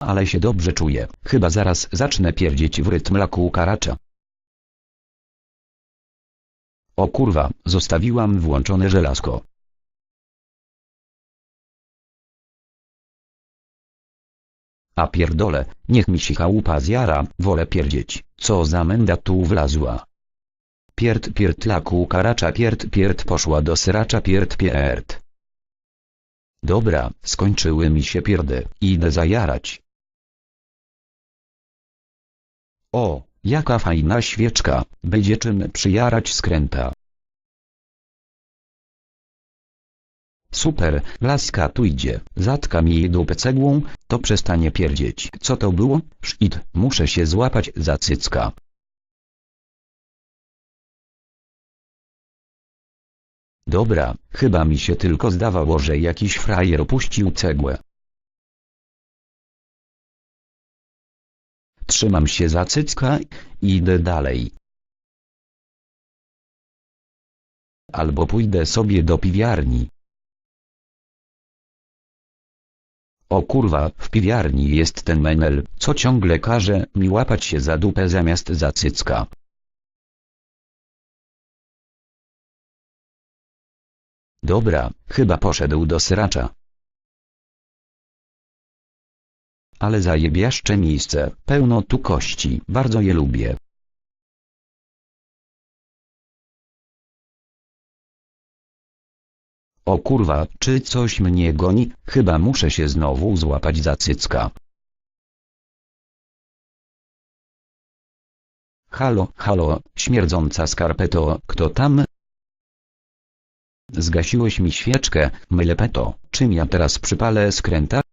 Ale się dobrze czuję, chyba zaraz zacznę pierdzieć w rytm laku karacza. O kurwa, zostawiłam włączone żelazko. A pierdole, niech mi się chałupa zjara, wolę pierdzieć, co za menda tu wlazła. Pierd pierd laku karacza pierd pierd poszła do sracza pierd pierd. Dobra, skończyły mi się pierdy, idę zajarać. O, jaka fajna świeczka, będzie czym przyjarać skręta. Super, laska tu idzie, zatkam jej dupę cegłą, to przestanie pierdzieć. Co to było? Szit, muszę się złapać za cycka. Dobra, chyba mi się tylko zdawało, że jakiś frajer opuścił cegłę. Trzymam się za cycka i idę dalej. Albo pójdę sobie do piwiarni. O kurwa, w piwiarni jest ten menel, co ciągle każe mi łapać się za dupę zamiast za cycka. Dobra, chyba poszedł do sracza. Ale zajebiaszcze miejsce, pełno tu kości, bardzo je lubię. O kurwa, czy coś mnie goni? Chyba muszę się znowu złapać za cycka. Halo, halo, śmierdząca skarpeto, kto tam? Zgasiłeś mi świeczkę, mylepeto, czym ja teraz przypalę skręta?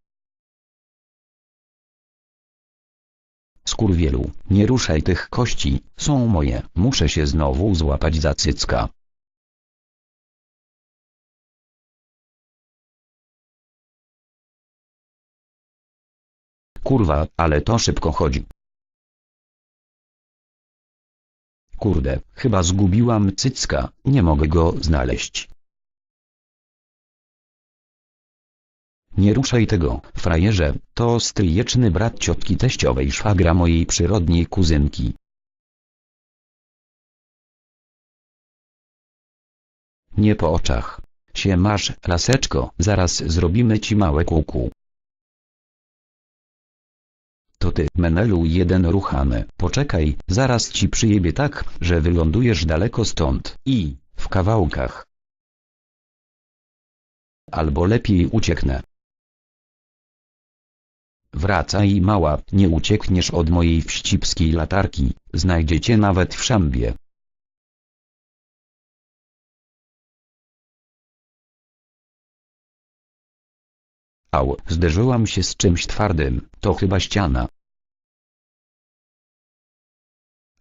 Skurwielu, nie ruszaj tych kości, są moje, muszę się znowu złapać za cycka. Kurwa, ale to szybko chodzi. Kurde, chyba zgubiłam cycka, nie mogę go znaleźć. Nie ruszaj tego, frajerze, to stryjeczny brat ciotki teściowej szwagra mojej przyrodniej kuzynki. Nie po oczach. Się masz, laseczko, zaraz zrobimy ci małe kuku. To ty, Menelu jeden ruchany, poczekaj, zaraz ci przyjebie tak, że wylądujesz daleko stąd, i, w kawałkach. Albo lepiej ucieknę. Wracaj mała, nie uciekniesz od mojej wścibskiej latarki, znajdziecie nawet w szambie. Au, zderzyłam się z czymś twardym, to chyba ściana.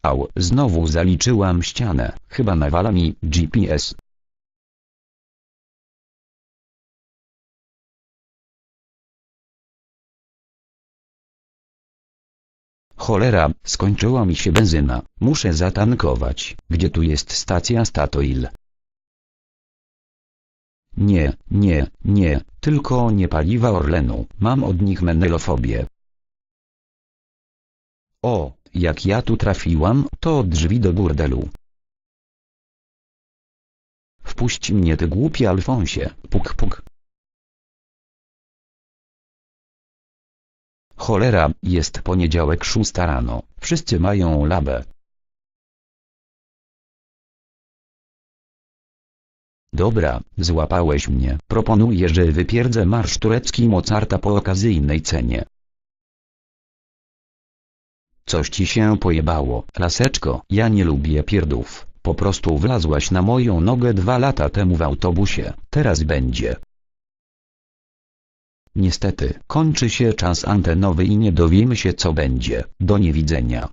Au, znowu zaliczyłam ścianę, chyba nawala mi GPS. Cholera, skończyła mi się benzyna, muszę zatankować. Gdzie tu jest stacja Statoil? Nie, nie, nie, tylko nie paliwa Orlenu, mam od nich menelofobię. O, jak ja tu trafiłam, to drzwi do burdelu. Wpuść mnie ty głupi Alfonsie, puk puk. Cholera, jest poniedziałek szósta rano, wszyscy mają labę. Dobra, złapałeś mnie. Proponuję, że wypierdzę marsz turecki Mozarta po okazyjnej cenie. Coś ci się pojebało, laseczko. Ja nie lubię pierdów. Po prostu wlazłaś na moją nogę dwa lata temu w autobusie. Teraz będzie. Niestety, kończy się czas antenowy i nie dowiemy się co będzie. Do niewidzenia.